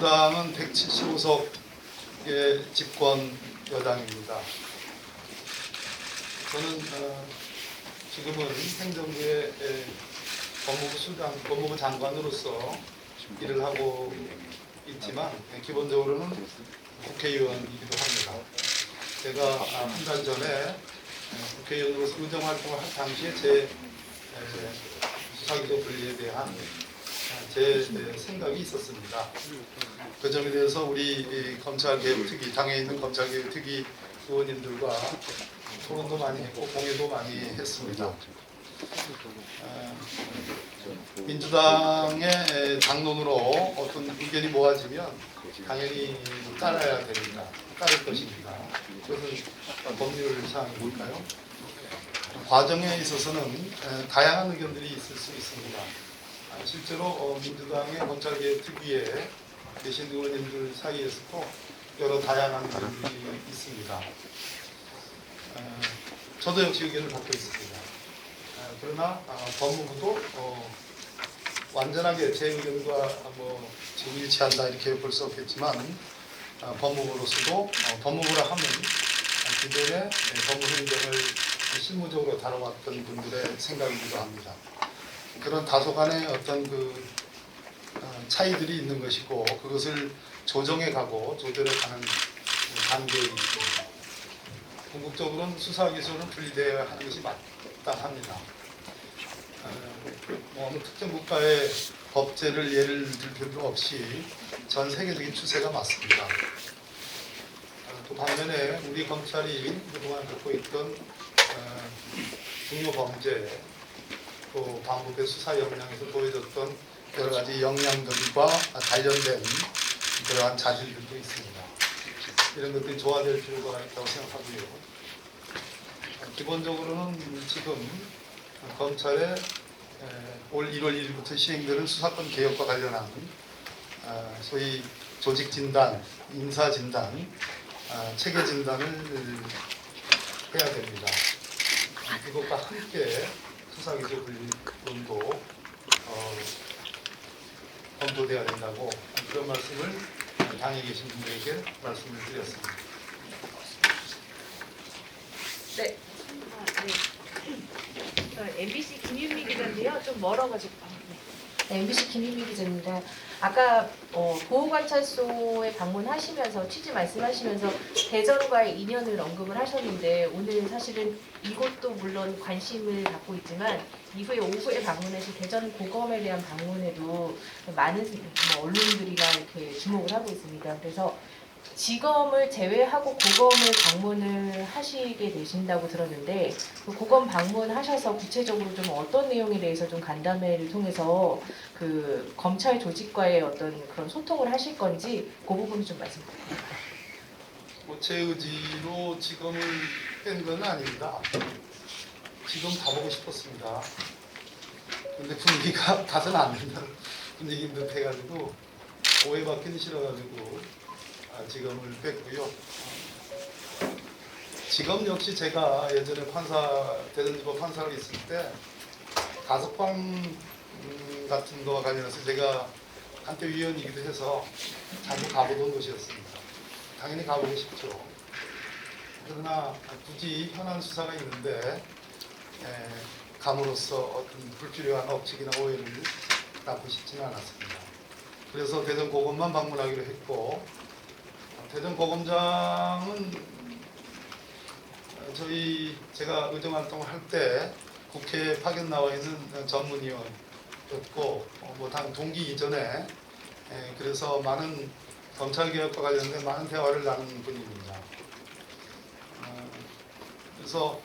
민주당은 175석의 집권 여당입니다. 저는 어, 지금은 행정부의 에, 법무부 수장, 법무부 장관으로서 일을 하고 있지만 예, 기본적으로는 국회의원이기도 합니다. 제가 아, 한달 전에 에, 국회의원으로서 의정 활동을 할 당시에 제 에, 수사기소 분리에 대한 아, 제 에, 생각이 있었습니다. 그 점에 대해서 우리 이 검찰개혁특위 당에 있는 검찰개혁특위 의원님들과 토론도 많이 했고 공유도 많이 했습니다. 아, 민주당의 당론으로 어떤 의견이 모아지면 당연히 따라야 됩니다. 따를 것입니다. 그것은 법률상이니까요. 과정에 있어서는 에, 다양한 의견들이 있을 수 있습니다. 아, 실제로 어, 민주당의 검찰개혁 특위에 계신 의원님들 사이에서도 여러 다양한 의견들이 있습니다. 어, 저도 역시 의견을 갖고 있습니다. 어, 그러나 어, 법무부도 어, 완전하게 제 의견과 뭐 지금 일치한다 이렇게 볼 수 없겠지만 어, 법무부로서도 어, 법무부라 하면 어, 기존의 예, 법무행정을 실무적으로 다뤄왔던 분들의 생각이기도 합니다. 그런 다소간의 어떤 그 어, 차이들이 있는 것이고 그것을 조정해 가고 조절해 가는 단계에 있습니다. 궁극적으로는 수사기소는 분리되어야 하는 것이 마땅합니다. 어, 뭐 어느 특정 국가의 법제를 예를 들 필요 없이 전 세계적인 추세가 맞습니다. 어, 또 반면에 우리 검찰이 그동안 갖고 있던 어, 중요 범죄 또 반복의 수사 역량에서 보여줬던 여러 가지 역량들과 관련된 그러한 자질들도 있습니다. 이런 것들이 조화될 필요가 있다고 생각하고요. 어, 기본적으로는 지금 검찰의 에, 올 1월 1일부터 시행되는 수사권 개혁과 관련한 아, 소위 조직 진단, 인사 진단, 아, 체계 진단을 해야 됩니다. 이것과 함께 수사기소 분리론도 어, 검토돼야 된다고 그런 말씀을 당에 계신 분들에게 말씀을 드렸습니다. 네. 아, 네. 어, MBC 김윤미 기자인데요. 좀 멀어가지고. 아, 네. 네, MBC 김희미 기자입니다. 아까 어, 보호관찰소에 방문하시면서 취지 말씀하시면서 대전과의 인연을 언급을 하셨는데 오늘 사실은 이곳도 물론 관심을 갖고 있지만 이후에 오후에 방문해서 대전 고검에 대한 방문에도 많은 뭐 언론들이가 이렇게 주목을 하고 있습니다. 그래서 지검을 제외하고 고검을 방문을 하시게 되신다고 들었는데 그 고검 방문하셔서 구체적으로 좀 어떤 내용에 대해서 좀 간담회를 통해서 그 검찰 조직과의 어떤 그런 소통을 하실 건지 그 부분 좀 말씀 부탁드립니다. 제 의지로 지금을 뺀 건 아닙니다. 지금 가보고 싶었습니다. 근데 분위기가 가서는 안 된다는 분위기인 듯 해가지고 오해받기는 싫어가지고 아, 지금을 뺐고요. 지금 역시 제가 예전에 판사 대전지법 판사로 있을 때 다섯방 음, 같은 거와 관련해서 제가 한때 위원이기도 해서 자주 가보던 곳이었습니다. 당연히 가보고 싶죠. 그러나 굳이 현안 수사가 있는데 에, 감으로써 어떤 불필요한 억측이나 오해를 낳고 싶지는 않았습니다. 그래서 대전 고검만 방문하기로 했고 어, 대전 고검장은 어, 저희 제가 의정 활동을 할 때 국회에 파견 나와 있는 전문위원이었고 어, 뭐당 동기 이전에 에, 그래서 많은 검찰 개혁과 관련된 많은 대화를 나눈 분입니다. 어, 그래서 어,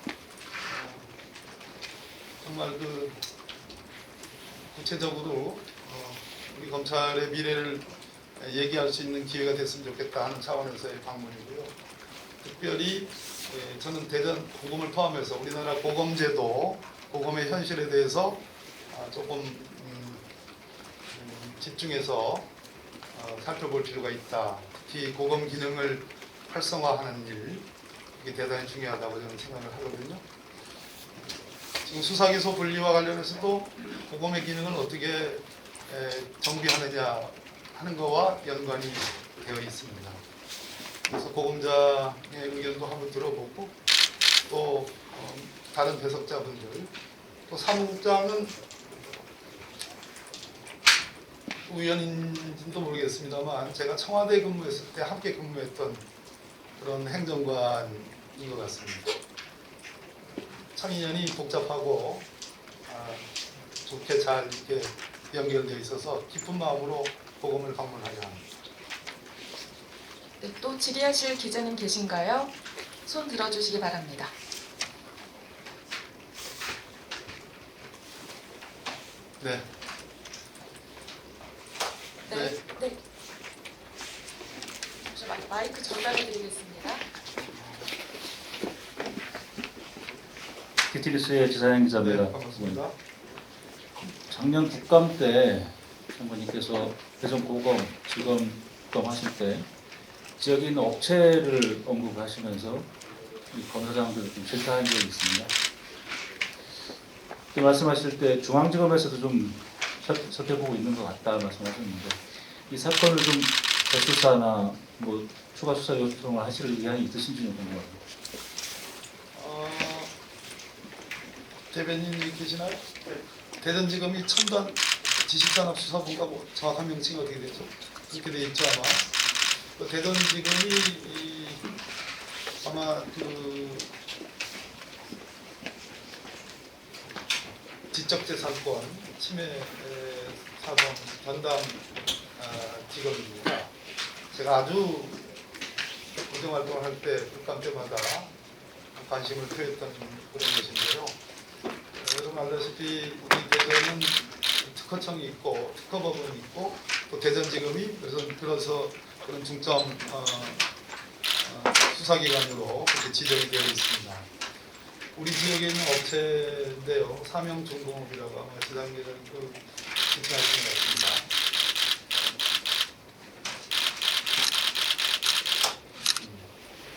정말 그 구체적으로 어, 우리 검찰의 미래를 얘기할 수 있는 기회가 됐으면 좋겠다 하는 차원에서의 방문이고요. 특별히 예, 저는 대전 고검을 포함해서 우리나라 고검제도 고검의 현실에 대해서 아, 조금 음, 음, 집중해서 어, 살펴볼 필요가 있다. 특히 고검 기능을 활성화하는 일 이게 대단히 중요하다고 저는 생각을 하거든요. 지금 수사기소 분리와 관련해서도 고검의 기능을 어떻게 에, 정비하느냐 하는 거와 연관이 되어 있습니다. 그래서 고검장의 의견도 한번 들어보고 또 어, 다른 배석자분들 또 사무국장은 우연인지도 모르겠습니다만 제가 청와대 근무했을 때 함께 근무했던 그런 행정관인 것 같습니다. 참 인연이 복잡하고 아, 좋게 잘 이렇게 연결되어 있어서 기쁜 마음으로 보검을 방문하려 합니다. 네, 또 질의하실 기자님 계신가요? 손 들어주시기 바랍니다. 네, 네, 네. 네. 잠시만 마이크 전달해드리겠습니다. TTBC의 지사영 네, 기자입니다. 반갑습니다. 작년 국감 때 장관님께서 대전 고검, 지검 국감 하실 때 지역에 업체를 언급하시면서 이 검사장들 좀 질타한 적이 있습니다. 그 말씀하실 때 중앙지검에서도 좀 살- 살펴보고 있는 것 같다 말씀하셨는데 이 사건을 좀 재수사나 뭐 추가 수사 요청을 하실 의향이 있으신지 좀 궁금합니다. 어, 대변인이 계시나요? 대전지검이 첨단 지식산업수사본가 뭐 정확한 명칭이 어떻게 되죠? 그렇게 돼 있죠 아마. 그 대전지검이 이, 아마 그 지적재산권 침해 에, 사범 전담 아, 직업입니다. 제가 아주 공정활동을 할 때 국감 때마다 관심을 표했던 그런 것인데요. 여러분 알다시피 우리 대전은 특허청이 있고 특허법원이 있고 또 대전지검이 그래서 들어서 그런 중점 어, 어, 수사기관으로 그렇게 지정이 되어 있습니다. 우리 지역에 있는 업체인데요. 삼형중공업이라고 아마 지상계는 그 지칭하신 것 같습니다.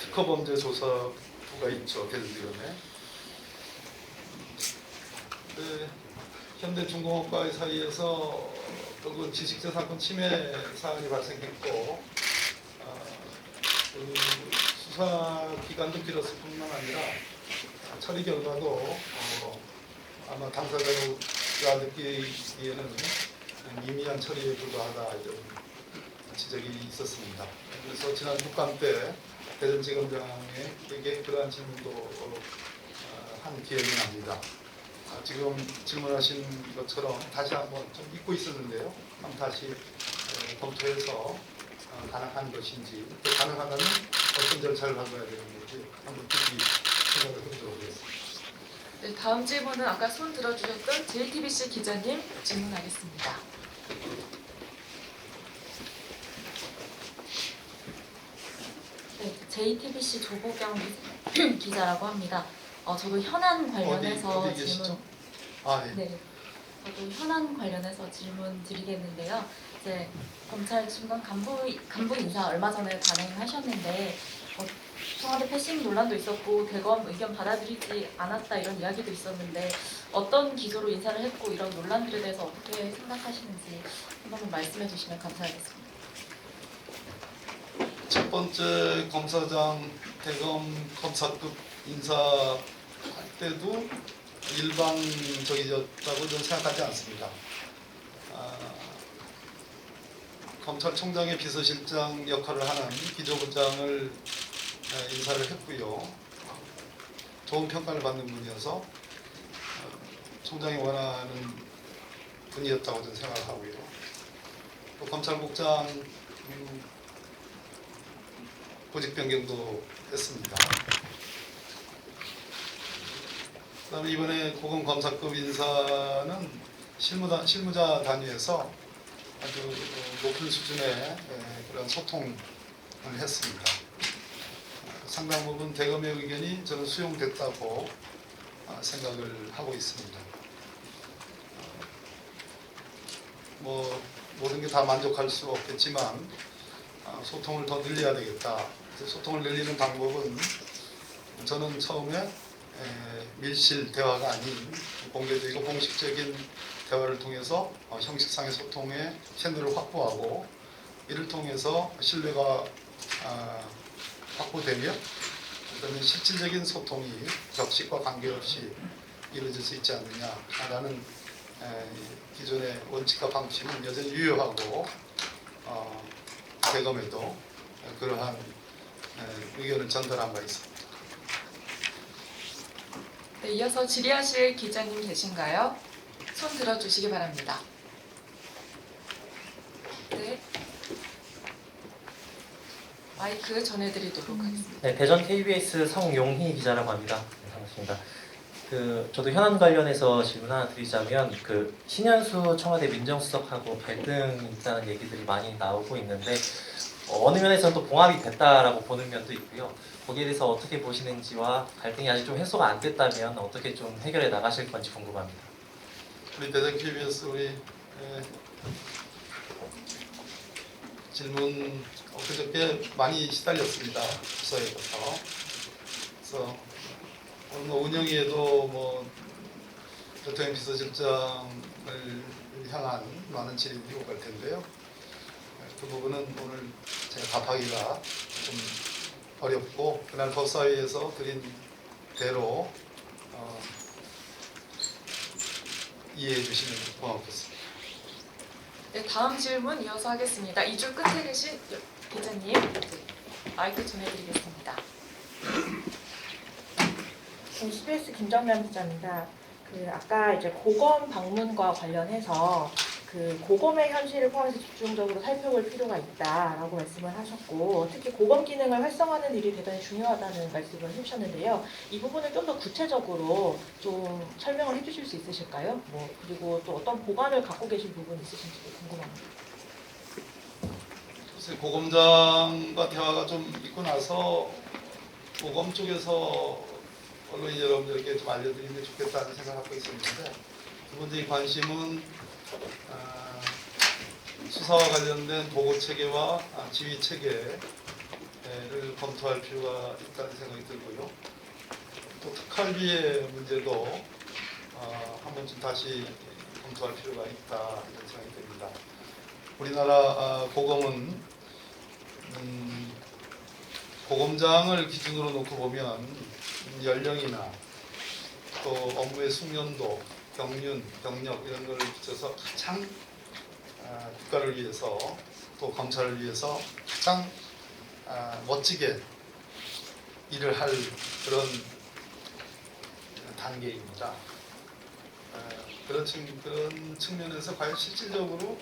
특허범죄조사부가 있죠 대전지검에. 그 현대중공업과의 사이에서 또그 지식재산권 침해 사안이 발생했고 어, 그 수사 기간도 길었을 뿐만 아니라 처리 결과도 어, 아마 당사자가 느끼기에는 미미한 처리에 불과하다 이런 지적이 있었습니다. 그래서 지난 국감 때 대전지검장에게 그러한 질문도 어, 한 기억이 납니다. 아, 지금 질문하신 것처럼 다시 한번 좀 잊고 있었는데요. 다시 어, 검토해서 어, 가능한 것인지 또 가능하다면 어떤 절차를 밟아야 되는 건지 한번 깊이 생각을 해보도록 하겠습니다. 네, 다음 질문은 아까 손 들어주셨던 JTBC 기자님 질문하겠습니다. 네, JTBC 조보경 기- 기자라고 합니다. 어, 저도 현안 관련해서 어디, 어디 계시죠? 질문, 아, 네. 네, 저도 현안 관련해서 질문 드리겠는데요. 이제 검찰 중간 간부 간부 인사 얼마 전에 단행하셨는데 어, 청와대 패싱 논란도 있었고 대검 의견 받아들이지 않았다 이런 이야기도 있었는데 어떤 기조로 인사를 했고 이런 논란들에 대해서 어떻게 생각하시는지 한 번만 말씀해 주시면 감사하겠습니다. 첫 번째 검사장 대검 검사급 인사 할 때도 일방적이었다고 저는 생각하지 않습니다. 아, 검찰총장의 비서실장 역할을 하는 기조부장을 에, 인사를 했고요. 좋은 평가를 받는 분이어서 어, 총장이 원하는 분이었다고 저는 생각하고요. 또 검찰국장 음, 보직 변경도 했습니다. 그다음에 이번에 고검 검사급 인사는 실무단 실무자 단위에서 아주 어, 높은 수준의 에, 그런 소통을 했습니다. 상당 부분 대검의 의견이 저는 수용됐다고 아, 생각을 하고 있습니다. 어, 뭐 모든 게 다 만족할 수 없겠지만 아, 소통을 더 늘려야 되겠다. 소통을 늘리는 방법은 저는 처음에 에, 밀실 대화가 아닌 공개적이고 공식적인 대화를 통해서 어, 형식상의 소통의 채널을 확보하고 이를 통해서 신뢰가 아, 확보되며 그다음에 실질적인 소통이 격식과 관계없이 이루어질 수 있지 않느냐라는 에, 기존의 원칙과 방침은 여전히 유효하고 어, 대검에도 그러한 에, 의견을 전달한 바 있습니다. 네, 이어서 질의하실 기자님 계신가요? 손 들어주시기 바랍니다. 네. 마이크 전해드리도록 하겠습니다. 네, 대전 KBS 성용희 기자라고 합니다. 네, 반갑습니다. 그 저도 현안 관련해서 질문 하나 드리자면 그 신현수 청와대 민정수석하고 갈등 있다는 얘기들이 많이 나오고 있는데 어, 어느 면에서는 또 봉합이 됐다라고 보는 면도 있고요. 거기에 대해서 어떻게 보시는지와 갈등이 아직 좀 해소가 안 됐다면 어떻게 좀 해결해 나가실 건지 궁금합니다. 우리 대전 KBS 우리 에, 질문 엊그저께 많이 시달렸습니다. 부서에부터. 그래서 오늘 뭐 운영위에도 뭐 대통령 비서실장을 향한 많은 질의들이 오갈 텐데요. 그 부분은 오늘 제가 답하기가 좀 어렵고 그날 법사위에서 드린 대로 어, 이해해 주시면 고맙겠습니다. 네, 다음 질문 이어서 하겠습니다. 이 줄 끝에 계신 여- 기자님, 네, 마이크 전해드리겠습니다. 네, CBS 김정면 기자입니다. 그 아까 이제 고검 방문과 관련해서 그 고검의 현실을 포함해서 집중적으로 살펴볼 필요가 있다라고 말씀을 하셨고 특히 고검 기능을 활성화하는 일이 대단히 중요하다는 말씀을 해주셨는데요. 이 부분을 좀 더 구체적으로 좀 설명을 해주실 수 있으실까요? 뭐 그리고 또 어떤 보관을 갖고 계신 부분 있으신지도 궁금합니다. 글쎄, 고검장과 대화가 좀 있고 나서 고검 쪽에서 언론인 여러분들에게 좀 알려드리면 좋겠다는 생각을 갖고 있었는데 두 번째 관심은 아, 수사와 관련된 보고 체계와 아, 지휘 체계를 검토할 필요가 있다는 생각이 들고요. 또 특활비의 문제도 아, 한 번쯤 다시 검토할 필요가 있다 이런 생각이 듭니다. 우리나라 아, 고검은 음, 기준으로 놓고 보면 연령이나 또 업무의 숙련도, 경륜, 경력 이런 걸 비춰서 가장 아, 국가를 위해서 또 검찰을 위해서 가장 아, 멋지게 일을 할 그런 단계입니다. 아, 그런, 측, 그런 측면에서 과연 실질적으로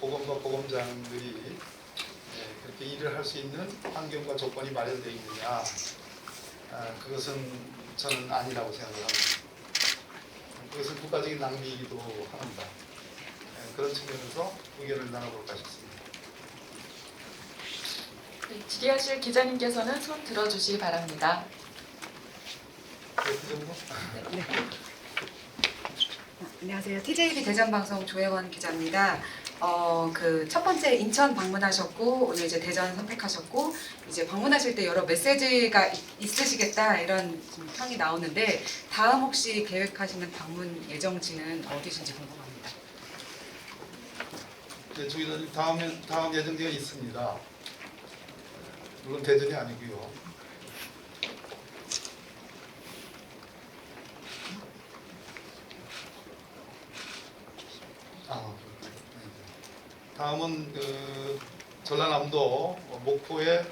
보검과 보검장들이 예, 그렇게 일을 할 수 있는 환경과 조건이 마련되어 있느냐 아, 그것은 저는 아니라고 생각을 합니다. 그것은 국가적인 낭비이기도 합니다. 예, 그런 측면에서 의견을 나눠볼까 싶습니다. 네, 질의하실 기자님께서는 손 들어주시기 바랍니다. 네, 그 정도? 안녕하세요. TJB 대전방송 조혜원 기자입니다. 어, 그 첫 번째 인천 방문하셨고 오늘 이제 대전 선택하셨고 이제 방문하실 때 여러 메시지가 있- 있으시겠다 이런 좀 평이 나오는데 다음 혹시 계획하시는 방문 예정지는 어디신지 궁금합니다. 네, 조 기자님 다음 다음 예정지가 있습니다. 물론 대전이 아니고요. 아, 네. 다음은 그 전라남도 목포의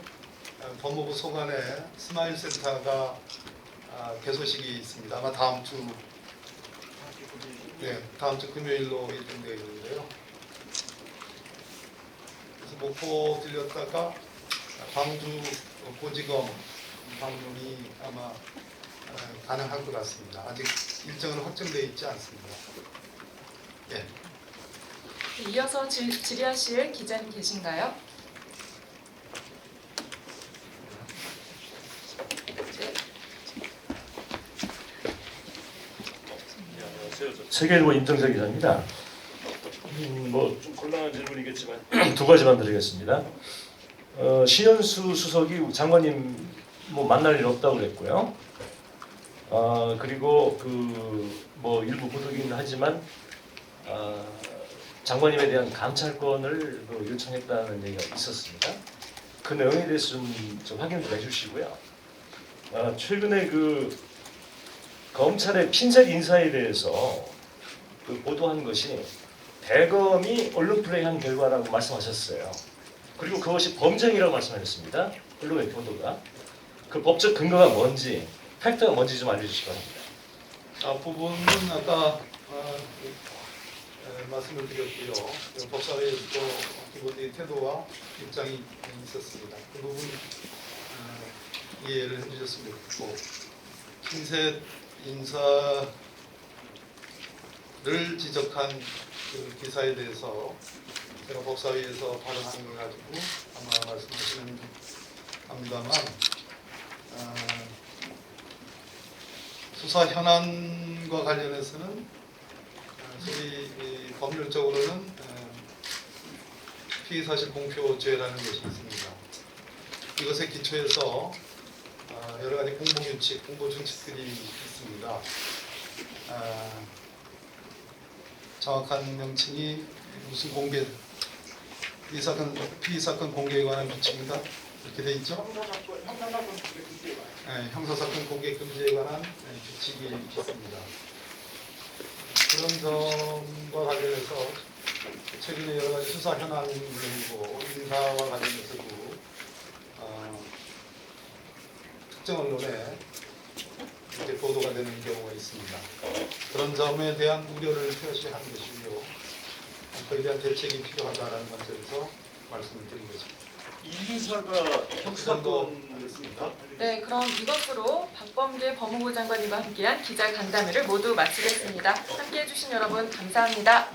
법무부 소관에 스마일 센터가 아, 개소식이 있습니다. 아마 다음 주 네, 다음 주 금요일로 예정되어 있는데요. 그래서 목포 들렸다가 광주 고지검 방문이 아마 어, 가능할 것 같습니다. 아직 일정은 확정되어 있지 않습니다. 예. 네, 이어서 질, 질의하실 기자님 계신가요? 네, 세계일보 임정재 기자입니다. 음, 뭐좀 곤란한 질문이겠지만 두 가지만 드리겠습니다. 어, 신현수 수석이 장관님 뭐 만날 일 없다고 그랬고요. 아 그리고 그 뭐 일부 보도긴 하지만 아, 장관님에 대한 감찰권을 그 요청했다는 얘기가 있었습니다. 그 내용에 대해서 좀, 좀 확인 좀 해주시고요. 아, 최근에 그 검찰의 핀셋 인사에 대해서 그 보도한 것이 대검이 언론 플레이한 결과라고 말씀하셨어요. 그리고 그것이 범죄이라고 말씀하셨습니다. 언론의 보도가 그 법적 근거가 뭔지 팩트가 뭔지 좀 알려주시기 바랍니다. 앞부분은 아까 아, 에, 말씀을 드렸고요. 그 법사위에서도 기본적인 태도와 입장이 있었습니다. 그 부분 어, 이해를 해주셨으면 좋겠고 핀셋 인사를 지적한 그 기사에 대해서 제가 법사위에서 발언하는 걸 가지고 아마 말씀하시는 합니다만 어, 수사 현안과 관련해서는 어, 소위 이 법률적으로는 어, 피의사실 공표죄라는 것이 있습니다. 이것에 기초해서 어, 여러 가지 공보규칙, 공보준칙들이 있습니다. 어, 정확한 명칭이 무슨 공개, 이 사건, 피의 사건 공개에 관한 규칙인가 이렇게 돼 있죠? 네, 형사사건 공개 금지에 관한 네, 규칙이 있습니다. 그런 점과 관련해서 최근에 여러 가지 수사 현황 그리고 인사와 관련해서도 어, 특정 언론에 이렇게 보도가 되는 경우가 있습니다. 그런 점에 대한 우려를 표시하는 것이고요. 그에 대한 대책이 필요하다는 관점에서 말씀을 드린 거죠. 인사가 형사건이었습니까? 네, 그럼 이것으로 박범계 법무부 장관님과 함께한 기자 간담회를 모두 마치겠습니다. 함께해 주신 여러분 감사합니다.